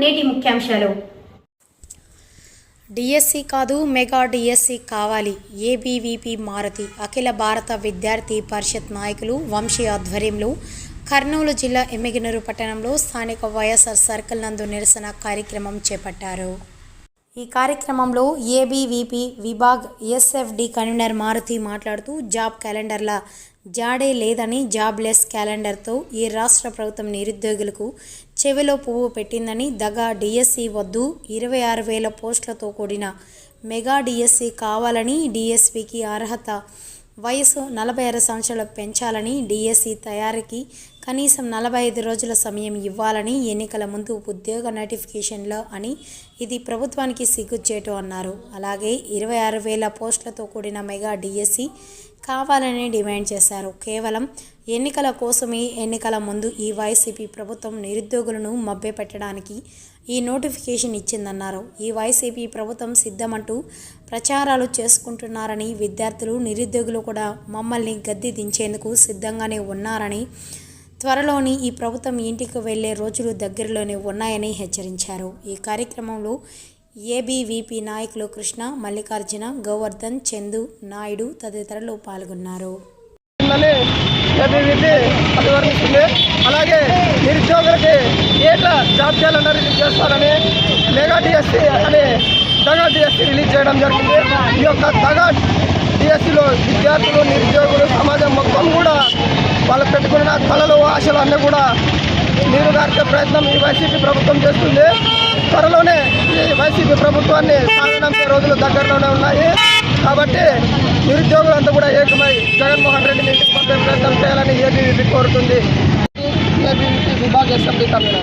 నేటి ముఖ్యాంశాలు. డిఎస్సి కాదు మెగా డిఎస్సి కావాలి. ఏబీవీపీ మారుతి. అఖిల భారత విద్యార్థి పరిషత్ నాయకులు వంశీ ఆధ్వర్యంలో కర్నూలు జిల్లా ఎమ్మిగినూరు పట్టణంలో స్థానిక వైఎస్ఆర్ సర్కిల్ నందు నిరసన కార్యక్రమం చేపట్టారు. ఈ కార్యక్రమంలో ఏబీవీపీ విభాగ్ ఎస్ఎఫ్డి కన్వీనర్ మారుతి మాట్లాడుతూ జాబ్ క్యాలెండర్ల జాడే లేదని జాబ్లెస్ క్యాలెండర్తో ఈ రాష్ట్ర ప్రభుత్వం నిరుద్యోగులకు చెవిలో పువ్వు పెట్టిందని దగా డిఎస్సి వద్దు ఇరవై ఆరు వేల పోస్టులతో కూడిన మెగా డిఎస్సి కావాలని డిఎస్పికి అర్హత వయసు నలభై ఆరు సంవత్సరాలు పెంచాలని డిఎస్సి తయారీకి కనీసం నలభై ఐదు రోజుల సమయం ఇవ్వాలని ఎన్నికల ముందు ఉద్యోగ నోటిఫికేషన్లో అని ఇది ప్రభుత్వానికి సిగ్గుచేటు అన్నారు. అలాగే ఇరవై ఆరు వేల పోస్టులతో కూడిన మెగా డిఎస్సి కావాలని డిమాండ్ చేశారు. కేవలం ఎన్నికల కోసమే ఎన్నికల ముందు ఈ వైసీపీ ప్రభుత్వం నిరుద్యోగులను మభ్యపెట్టడానికి ఈ నోటిఫికేషన్ ఇచ్చిందన్నారు. ఈ వైసీపీ ప్రభుత్వం సిద్ధమంటూ ప్రచారాలు చేసుకుంటున్నారని విద్యార్థులు నిరుద్యోగులు కూడా మమ్మల్ని గద్దె దించేందుకు సిద్ధంగానే ఉన్నారని త్వరలోని ఈ ప్రభుత్వం ఇంటికి వెళ్ళే రోజులు దగ్గరలోనే ఉన్నాయని హెచ్చరించారు. ఈ కార్యక్రమంలో ఏబీవీపీ నాయకులు కృష్ణ మల్లికార్జున గోవర్ధన్ చందు నాయుడు తదితరులు పాల్గొన్నారు. ఏబీవీపీ అభివర్ణిస్తుంది. అలాగే నిరుద్యోగులకి ఏట్ల జాబ్ చేయాలన్నా రిలీజ్ చేస్తారని మెగా డిఎస్సీ అని దగా డిఎస్సీ రిలీజ్ చేయడం జరిగింది ఈ యొక్క దగా డిఎస్సీలో విద్యార్థులు నిరుద్యోగులు సమాజం మొత్తం కూడా వాళ్ళు పెట్టుకున్న కళలు ఆశలు అన్నీ కూడా నీరు గారిచే ప్రయత్నం ఈ వైసీపీ ప్రభుత్వం చేస్తుంది. త్వరలోనే ఈ వైసీపీ ప్రభుత్వాన్ని సాగనంపే రోజులు దగ్గరలోనే ఉన్నాయి. కాబట్టి నిరుద్యోగులంతా కూడా ఏకమై జగన్మోహన్ రెడ్డిని ఇంటికి పంపే ప్రయత్నం కోరుతుంది ఏబీవీపీ విభాగ అసెంబ్లీ కన్వీనర్